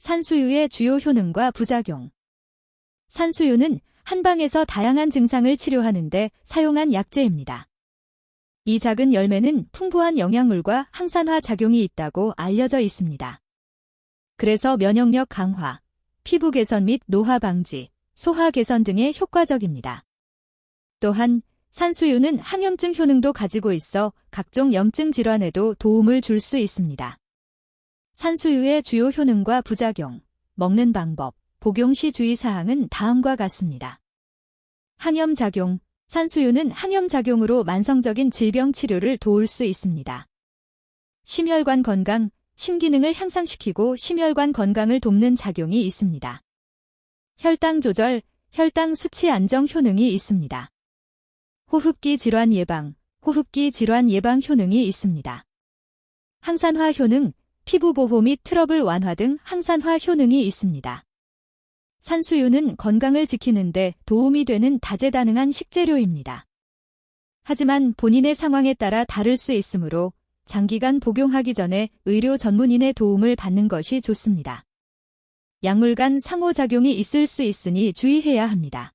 산수유의 주요 효능과 부작용. 산수유는 한방에서 다양한 증상을 치료하는데 사용한 약재입니다. 이 작은 열매는 풍부한 영양물과 항산화 작용이 있다고 알려져 있습니다. 그래서 면역력 강화, 피부 개선 및 노화 방지, 소화 개선 등에 효과적입니다. 또한 산수유는 항염증 효능도 가지고 있어 각종 염증 질환에도 도움을 줄 수 있습니다. 산수유의 주요 효능과 부작용, 먹는 방법, 복용 시 주의사항은 다음과 같습니다. 항염작용, 산수유는 항염작용으로 만성적인 질병 치료를 도울 수 있습니다. 심혈관 건강, 심기능을 향상시키고 심혈관 건강을 돕는 작용이 있습니다. 혈당 조절, 혈당 수치 안정 효능이 있습니다. 호흡기 질환 예방, 호흡기 질환 예방 효능이 있습니다. 항산화 효능, 피부 보호 및 트러블 완화 등 항산화 효능이 있습니다. 산수유는 건강을 지키는데 도움이 되는 다재다능한 식재료입니다. 하지만 본인의 상황에 따라 다를 수 있으므로 장기간 복용하기 전에 의료 전문인의 도움을 받는 것이 좋습니다. 약물 간 상호작용이 있을 수 있으니 주의해야 합니다.